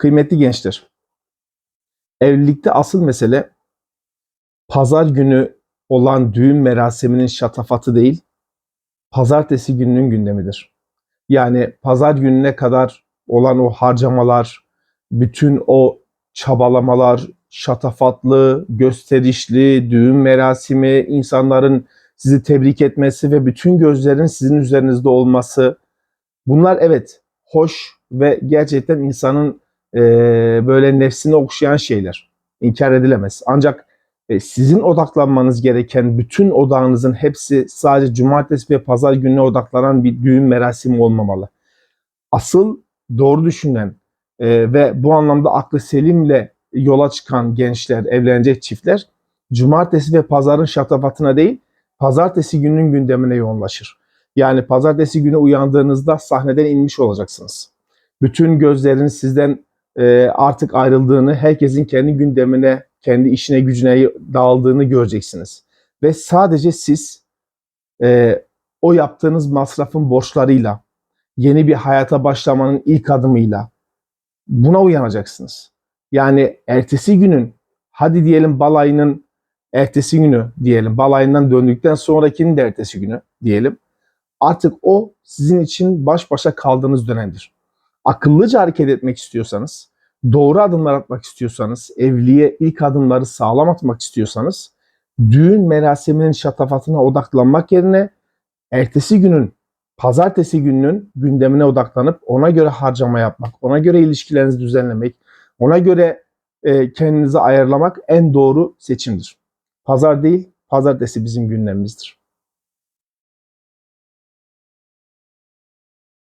Kıymetli gençler, evlilikte asıl mesele pazar günü olan düğün merasiminin şatafatı değil, pazartesi gününün gündemidir. Yani pazar gününe kadar olan o harcamalar, bütün o çabalamalar, şatafatlı, gösterişli, düğün merasimi, insanların sizi tebrik etmesi ve bütün gözlerin sizin üzerinizde olması. Bunlar evet hoş ve gerçekten insanın eee, böyle nefsini okşayan şeyler. İnkar edilemez. Ancak e, sizin odaklanmanız gereken bütün odağınızın hepsi sadece cumartesi ve pazar gününe odaklanan bir düğün merasimi olmamalı. Asıl doğru düşünen e, ve bu anlamda aklı selimle yola çıkan gençler, evlenecek çiftler cumartesi ve pazarın şatafatına değil, pazartesi gününün gündemine yoğunlaşır. Yani pazartesi günü uyandığınızda sahneden inmiş olacaksınız. Bütün gözlerin sizden e, artık ayrıldığını, herkesin kendi gündemine, kendi işine gücüne dağıldığını göreceksiniz. Ve sadece siz e, o yaptığınız masrafın borçlarıyla, yeni bir hayata başlamanın ilk adımıyla buna uyanacaksınız. Yani ertesi günün, hadi diyelim balayının ertesi günü diyelim, balayından döndükten sonrakinin de ertesi günü diyelim. Artık o sizin için baş başa kaldığınız dönemdir. Akıllıca hareket etmek istiyorsanız, doğru adımlar atmak istiyorsanız, evliliğe ilk adımları sağlam atmak istiyorsanız, düğün merasiminin şatafatına odaklanmak yerine ertesi günün, pazartesi gününün gündemine odaklanıp ona göre harcama yapmak, ona göre ilişkilerinizi düzenlemek, ona göre e, kendinizi ayarlamak en doğru seçimdir. Pazar değil, pazartesi bizim gündemimizdir.